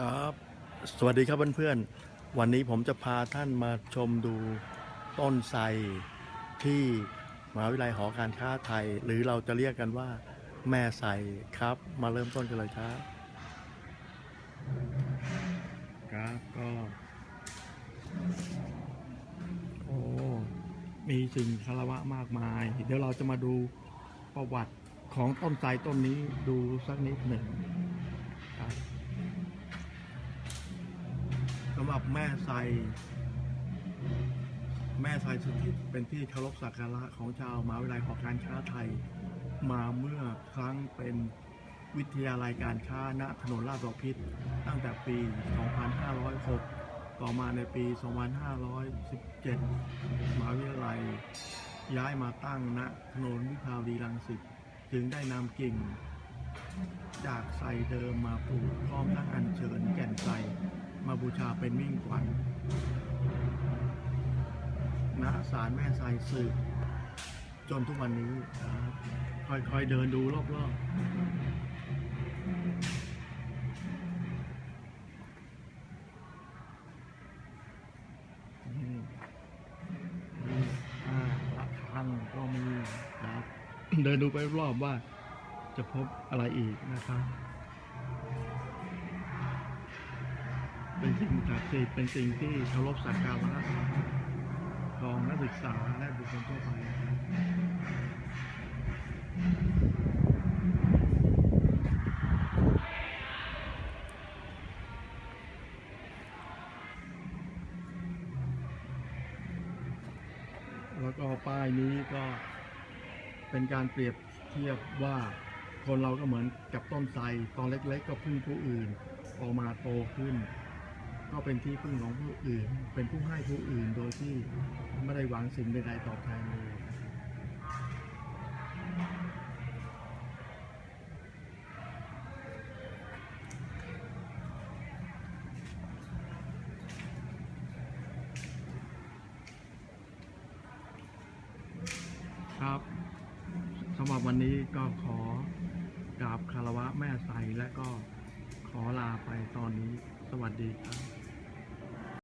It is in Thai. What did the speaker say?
ครับ สวัสดีครับเพื่อนๆ วันนี้ผมจะพาท่านมาชมดูต้นไทรที่มหาวิทยาลัยหอการค้าไทย หรือเราจะเรียกกันว่า แม่ไทรครับ มาเริ่มต้นกันเลยครับ ครับก็โอ้มีสิ่งคารวะมากมาย เดี๋ยวเราจะมาดูประวัติของต้นไทรต้นนี้ดูสักนิดหนึ่งครับ สำหรับแม่ไทรแม่ไทรสุทิตเป็นที่เคารพสักการะของชาวมหาวิทยาลัยหอการค้าไทย มาเมื่อครั้งเป็นวิทยาลัยการค้าณถนนลาดบอพิษตั้งแต่ปี 2506 ต่อมาในปี 2517มหาวิทยาลัย ย้ายมาตั้งณถนนวิภาวดีรังสิตจึงได้นำกิ่ง จากไทรเดิมมาปลูกพร้อมทั้งอัญเชิญแก่นไทร มาบูชาเป็นมิ่งขวัญณศาลแม่ทรสืบจนทุกวันนี้ค่อยๆเดินดูรอบๆันก็มีครับเดินดูไปรอบว่าจะพบอะไรอีกนะครับ เป็นสิ่งศักดิ์สิทธิ์เป็นสิ่งที่เคารพสักการะของนักศึกษาและบุคคลทั่วไปนะครับแล้วก็ป้ายนี้ก็เป็นการเปรียบเทียบว่าคนเราก็เหมือนกับต้นไทรตอนเล็กๆก็พึ่งผู้อื่น ออกมาโตขึ้น ก็เป็นที่พึ่งของผู้อื่น เป็นผู้ให้ผู้อื่นโดยที่ไม่ได้หวังสิ่งใดๆตอบแทนเลยครับสำหรับวันนี้ก็ขอกราบคารวะแม่ใสและก็ขอลาไปตอนนี้ สวัสดีครับ